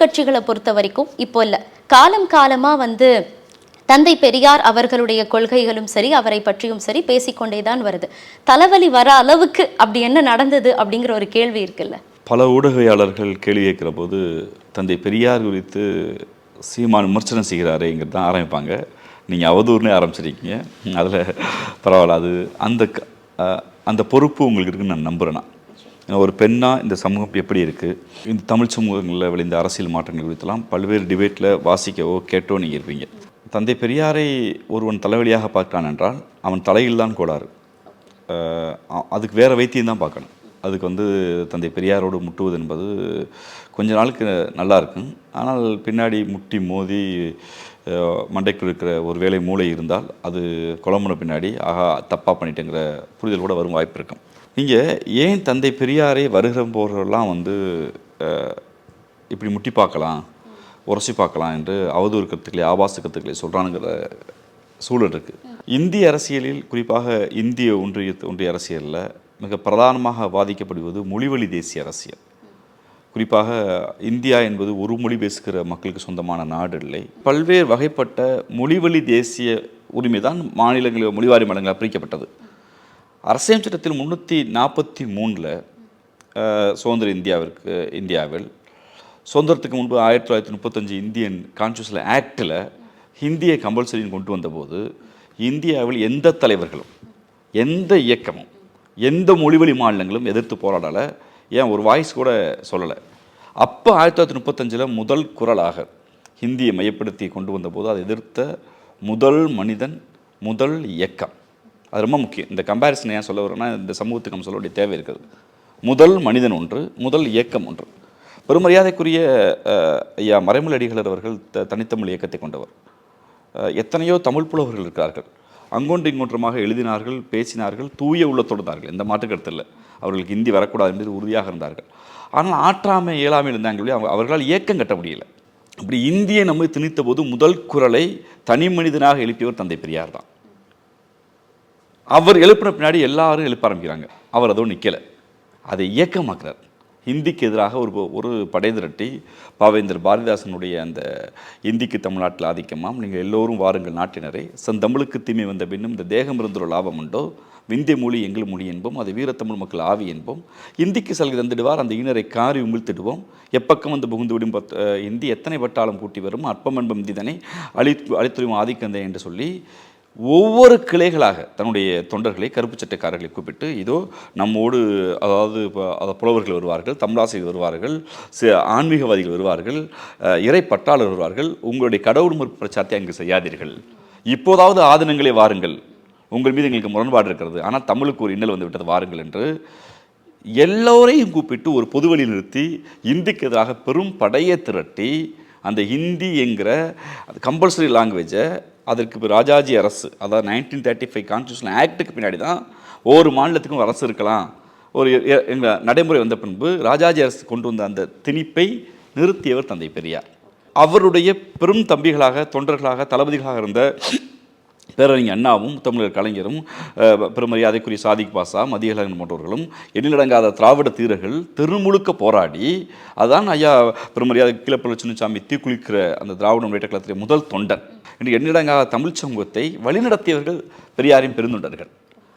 கட்சிகளை பொறுத்த வரைக்கும் இப்போ இல்லை. காலம் காலமாக வந்து தந்தை பெரியார் அவர்களுடைய கொள்கைகளும் சரி அவரை பற்றியும் சரி பேசிக்கொண்டே தான் வருது. தலைவலி வர அளவுக்கு அப்படி என்ன நடந்தது அப்படிங்கிற ஒரு கேள்வி இருக்குல்ல. பல ஊடகவியாளர்கள் கேள்வி கேட்குற போது தந்தை பெரியார் குறித்து சீமான் விமர்சனம் செய்கிறாரேங்கிறது தான் ஆரம்பிப்பாங்க. நீங்கள் அவதூறுனே ஆரம்பிச்சிருக்கீங்க. அதில் பரவாயில்ல அது அந்த அந்த பொறுப்பு உங்களுக்கு இருக்குன்னு நான் நம்புகிறேன் ஒரு பெண்ணாக இந்த சமூகம் எப்படி இருக்குது இந்த தமிழ் சமூகங்களில் விளைந்த அரசியல் மாற்றங்கள் குறித்தெல்லாம் பல்வேறு டிபேட்டில் வாசிக்கவோ கேட்டோ நீங்கள் இருப்பீங்க. தந்தை பெரியாரை ஒருவன் தலைவலியாக பார்க்கிறான் என்றால் அவன் தலையில் தான் கோளாறு. அதுக்கு வேறு வைத்தியம் தான் பார்க்கணும். அதுக்கு வந்து தந்தை பெரியாரோடு முட்டுவது என்பது கொஞ்ச நாளுக்கு நல்லா இருக்கும். ஆனால் பின்னாடி முட்டி மோதி மண்டைக்குள் இருக்கிற ஒரு வேலை மூளை இருந்தால் அது குழம்புன பின்னாடி ஆகா தப்பாக பண்ணிட்டேங்கிற புரிதல் கூட வரும் வாய்ப்பு இருக்கும். நீங்கள் ஏன் தந்தை பெரியாரை வருகிற போகிறெல்லாம் வந்து இப்படி முட்டி பார்க்கலாம் உரசி பார்க்கலாம் என்று அவதூறு கருத்துக்களை ஆபாச கருத்துக்களை சொல்கிறானுங்கிற சூழல் இருக்குது இந்திய அரசியலில் குறிப்பாக இந்திய ஒன்றிய ஒன்றிய அரசியலில் மிக பிரதானமாக பாதிக்கப்படுவது மொழிவழி தேசிய அரசியல். குறிப்பாக இந்தியா என்பது ஒரு மொழி பேசுகிற மக்களுக்கு சொந்தமான நாடு இல்லை. பல்வேறு வகைப்பட்ட மொழிவழி தேசிய உரிமை தான் மாநிலங்களில் மொழிவாரி மாநிலங்களாக பிரிக்கப்பட்டது. அரசியல் சட்டத்தில் முந்நூற்றி நாற்பத்தி மூணில் சுதந்திர இந்தியாவிற்கு இந்தியாவில் சுதந்திரத்துக்கு முன்பு ஆயிரத்தி தொள்ளாயிரத்தி முப்பத்தஞ்சு இந்தியன் கான்ஸ்டியூஷன் ஆக்டில் ஹிந்தியை கம்பல்சரின்னு கொண்டு வந்தபோது இந்தியாவில் எந்த தலைவர்களும் எந்த இயக்கமும் எந்த மொழிவழி மாநிலங்களும் எதிர்த்து போராடலை. ஏன்? ஒரு வாய்ஸ் கூட சொல்லலை. அப்போ ஆயிரத்தி தொள்ளாயிரத்தி முப்பத்தஞ்சில் முதல் குரலாக ஹிந்தியை மையப்படுத்தி கொண்டு வந்தபோது அதை எதிர்த்த முதல் மனிதன் முதல் இயக்கம். அது ரொம்ப முக்கியம். இந்த கம்பேரிசன் ஏன் சொல்ல வரோம்னா இந்த சமூகத்துக்கு நம்ம சொல்ல வேண்டிய தேவை இருக்குது. முதல் மனிதன் ஒன்று முதல் இயக்கம் ஒன்று. பெருமரியாதைக்குரிய ஐயா மறைமலை அடிகளர் அவர்கள் த தனித்தமிழ் இயக்கத்தை கொண்டவர். எத்தனையோ தமிழ் புலவர்கள் இருக்கிறார்கள். அங்கொன்று இங்கொன்றுமாக எழுதினார்கள் பேசினார்கள் தூய உள்ளத்தோடு இருந்தார்கள். எந்த மாற்று இல்லை. அவர்களுக்கு ஹிந்தி வரக்கூடாது என்பது உறுதியாக இருந்தார்கள். ஆனால் ஆற்றாமை இயலாமை இருந்தாங்க அவங்க அவர்களால் இயக்கம் கட்ட முடியல. அப்படி இந்தியை நம்ம திணித்த போது முதல் குரலை தனி மனிதனாக எழுப்பியவர் தந்தை பெரியார் தான். அவர் எழுப்பின பின்னாடி எல்லாரும் எழுப்ப ஆரம்பிக்கிறாங்க. அவர் அதுவும் நிற்கலை அதை இயக்கமாக்குறார். ஹிந்திக்கு எதிராக ஒரு ஒரு படை திரட்டி பாவேந்தர் பாரதிதாசனுடைய அந்த இந்திக்கு தமிழ்நாட்டில் ஆதிக்கமாம். நீங்கள் எல்லோரும் வாருங்கள் நாட்டினரை. செந்தமிழுக்கு தீமை வந்த பின்னும் இந்த தேகம் இருந்தொரு லாபம் உண்டோ? விந்திய மொழி எங்கள் மொழி என்போம். அது வீரத்தமிழ் மக்கள் ஆவி என்போம். இந்திக்கு சலுகை தந்துடுவார். அந்த ஈனரை காரி உமிழ்த்திடுவோம். எப்பக்கம் வந்து புகுந்து விடும் பத் இந்தி எத்தனை பட்டாளம் கூட்டி வரும்? அற்பம் என்பம் இந்திதனை அழி அழித்துரியும் ஆதிக்கந்தை என்று சொல்லி ஒவ்வொரு கிளைகளாக தன்னுடைய தொண்டர்களை கருப்பு சட்டைக்காரர்களை கூப்பிட்டு இதோ நம்மோடு அதாவது இப்போ புலவர்கள் வருவார்கள் தமிழாசிரியர் வருவார்கள் சி- ஆன்மீகவாதிகள் வருவார்கள் இறை பட்டாளர் வருவார்கள் உங்களுடைய கடவுள் மறுப்பு பிரச்சாரத்தை அங்கு செய்யாதீர்கள். இப்போதாவது ஆதனங்களை வாருங்கள். உங்கள் மீது எங்களுக்கு முரண்பாடு இருக்கிறது. ஆனால் தமிழுக்கு ஒரு இன்னல் வந்து விட்டது வாருங்கள் என்று எல்லோரையும் கூப்பிட்டு ஒரு பொதுவழி நிறுத்தி இந்திக்கு எதிராக பெரும் படையை திரட்டி அந்த ஹிந்தி என்கிற கம்பல்சரி லாங்குவேஜை அதற்கு இப்போ ராஜாஜி அரசு அதாவது நைன்டீன் தேர்ட்டி ஃபைவ் கான்ஸ்டியூஷன் ஆக்டுக்கு பின்னாடி தான் ஒவ்வொரு மாநிலத்துக்கும் அரசு இருக்கலாம். ஒரு எ- நடைமுறை வந்த பின்பு ராஜாஜி அரசு கொண்டு வந்த அந்த திணிப்பை நிறுத்தியவர் தந்தை பெரியார். அவருடைய பெரும் தம்பிகளாக தொண்டர்களாக தளபதிகளாக இருந்த பேரறிஞர் அண்ணாவும் தமிழர் கலைஞரும் பெருமரியாதைக்குரிய சாதிக் பாசா மதியழகன் போன்றவர்களும் எண்ணிலடங்காத திராவிட தீரர்கள் தெருமுழுக்க போராடி அதான் ஐயா பெருமரியாதை கீழப்பள்ள சின்னசாமி தீக்குளிக்கிற அந்த திராவிட முன்னேற்ற முதல் தொண்டன். என்று எண்ணிலடங்காத தமிழ் சமூகத்தை வழிநடத்தியவர்கள் பெரியாரின் பெருந்தொண்டர்கள்.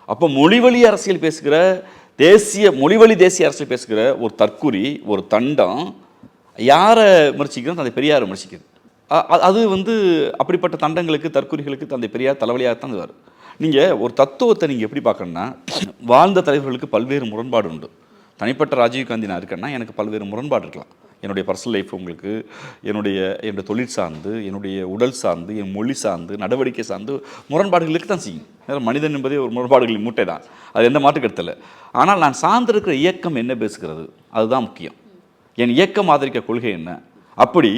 அப்போ மொழிவழி அரசியல் பேசுகிற தேசிய மொழிவழி தேசிய அரசியல் பேசுகிற ஒரு தற்குறி ஒரு தண்டம் யாரை விமர்சிக்கிறோம்? அதை பெரியார் விமர்சிக்கிறது. அது வந்து அப்படிப்பட்ட தண்டங்களுக்கு தற்கொலைகளுக்கு தந்தை பெரியார் தலைவலியாகத்தான் இதுவார் நீங்கள் ஒரு தத்துவத்தை நீங்கள் எப்படி பார்க்கணுன்னா வாழ்ந்த தலைவர்களுக்கு பல்வேறு முரண்பாடு உண்டு. தனிப்பட்ட ராஜீவ்காந்தி நான் இருக்கேன்னா எனக்கு பல்வேறு முரண்பாடு இருக்கலாம். என்னுடைய பர்சனல் லைஃப் உங்களுக்கு என்னுடைய என்னுடைய தொழில் சார்ந்து என்னுடைய உடல் சார்ந்து என் மொழி சார்ந்து நடவடிக்கை சார்ந்து முரண்பாடுகளுக்கு தான் செய்யும். ஏன்னா மனிதன் என்பதே ஒரு முரண்பாடுகளின் மூட்டை தான். அது எந்த மாற்று கருத்தில் ஆனால் நான் சார்ந்திருக்கிற இயக்கம் என்ன பேசுகிறது? அதுதான் முக்கியம். என் இயக்கம் ஆதரிக்க கொள்கை என்ன? அப்படி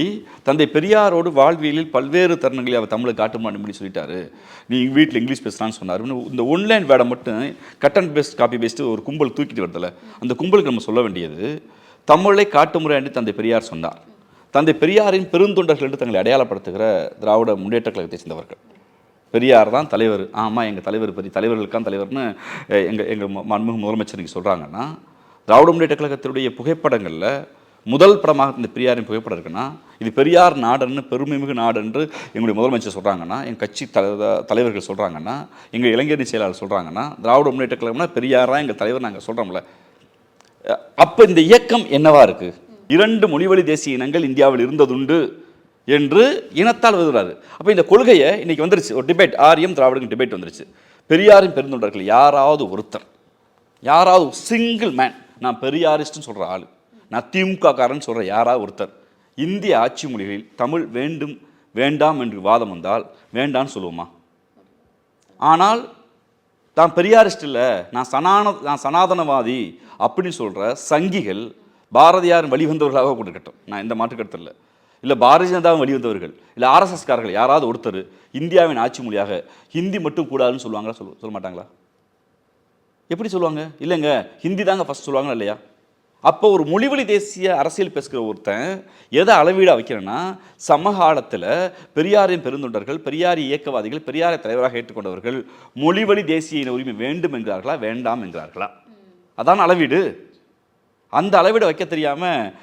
தந்தை பெரியாரோடு வாழ்வியலில் பல்வேறு தருணங்களை அவர் தமிழை காட்டுமான்னு பண்ணி சொல்லிட்டாரு. நீ வீட்டில் இங்கிலீஷ் பேசுகிறான்னு சொன்னார். இந்த ஒன்லைன் வேடை மட்டும் cut and paste copy paste ஒரு கும்பல் தூக்கிட்டு வருதுல அந்த கும்பலுக்கு நம்ம சொல்ல வேண்டியது தமிழை காட்டுமுறை என்று தந்தை பெரியார் சொன்னார். தந்தை பெரியாரின் பெருந்தொண்டர்கள் என்று தங்களை அடையாளப்படுத்துகிற திராவிட முன்னேற்ற கழகத்தை சேர்ந்தவர்கள். பெரியார் தான் தலைவர். ஆமாம் எங்கள் தலைவர் பெரிய தலைவர்களுக்கான் தலைவர்னு எங்கள் எங்கள் மன்முக முதலமைச்சர் நீங்கள் சொல்கிறாங்கன்னா திராவிட முன்னேற்ற கழகத்தினுடைய புகைப்படங்களில் முதல் படமாக இந்த பெரியாரின் புகைப்படம் இருக்குன்னா இது பெரியார் நாடுன்னு பெருமைமிகு நாடு என்று எங்களுடைய முதலமைச்சர் சொல்கிறாங்கன்னா எங்கள் கட்சி தலைவர்கள் சொல்கிறாங்கன்னா எங்கள் இளைஞரணி செயலாளர் சொல்கிறாங்கன்னா திராவிட முன்னேற்ற கழகம்னா பெரியாரா எங்கள் தலைவர் நாங்கள் சொல்கிறோம்ல அப்போ இந்த இயக்கம் என்னவா இருக்குது இரண்டு மொழிவழி தேசிய இனங்கள் இந்தியாவில் இருந்ததுண்டு என்று இனத்தால் எழுதுறாரு அப்போ இந்த கொள்கையை இன்னைக்கு வந்துருச்சு. ஒரு டிபேட் ஆரியம் திராவிடம் டிபேட் வந்துருச்சு. பெரியாரின் பெருந்தொண்டர்கள் யாராவது ஒருத்தர் யாராவது சிங்கிள் மேன் நான் பெரியாரிஸ்ட்னு சொல்கிற ஆள் நான் திமுக காரன் சொல்கிற யாராவது ஒருத்தர். இந்திய ஆட்சி மொழிகளில் தமிழ் வேண்டும் வேண்டாம் என்று வாதம் வந்தால் வேண்டான்னு சொல்லுவோமா? ஆனால் தான் பெரியாரிஸ்ட் இல்லை நான் சனான நான் சனாதனவாதி அப்படின்னு சொல்கிற சங்கிகள் பாரதியார் வழிவந்தவர்களாக கொண்டிருக்கட்டும் நான் இந்த மாற்றுக்கருத்து இல்லை. இல்லை பாரதிய ஜனதாவும் வழிவந்தவர்கள் இல்லை ஆர்எஸ்எஸ்காரர்கள் யாராவது ஒருத்தர் இந்தியாவின் ஆட்சி மொழியாக ஹிந்தி மட்டும் கூடாதுன்னு சொல்லுவாங்களா? சொல்ல சொல்ல மாட்டாங்களா? எப்படி சொல்லுவாங்க? இல்லைங்க ஹிந்தி தாங்க ஃபஸ்ட் சொல்லுவாங்களா இல்லையா? அப்போ ஒரு மொழிவழி தேசிய அரசியல் பேசுகிற ஒருத்தன் எதை அளவீடாக வைக்கிறேன்னா சமகாலத்தில் பெரியாரின் பெருந்தொண்டர்கள் பெரியாரி இயக்கவாதிகள் பெரியாரை தலைவராக ஏற்றுக்கொண்டவர்கள் மொழிவழி தேசிய இன உரிமை வேண்டும் என்கிறார்களா வேண்டாம் என்கிறார்களா? அதான் அளவீடு. அந்த அளவீடை வைக்க தெரியாமல்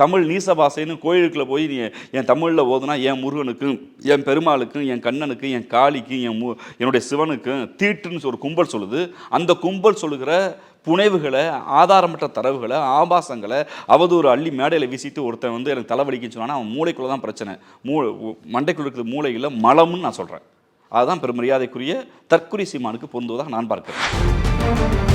தமிழ் நீசபாசைன்னு கோயிலுக்குள்ள போய் நீ என் தமிழில் ஓதுனா என் முருகனுக்கும் என் பெருமாளுக்கும் என் கண்ணனுக்கும் என் காளிக்கும் என் மு என்னுடைய சிவனுக்கும் தீட்டுன்னு ஒரு கும்பல் சொல்லுது. அந்த கும்பல் சொல்லுகிற புனைவுகளை ஆதாரமற்ற தரவுகளை ஆபாசங்களை அவதூறு அள்ளி மேடையில் வீசிட்டு ஒருத்தன் வந்து எனக்கு தலைவலிக்குன்னு சொன்னான்னா அவன் மூளைக்குள்ளே தான் பிரச்சனை. மூ மண்டைக்குள்ள இருக்கிற மூளையில் மலம்னு நான் சொல்கிறேன் அதுதான் பெருமரியாதைக்குரிய தற்குறி சீமானுக்கு பொருந்துவதாக நான் பார்க்கிறேன்.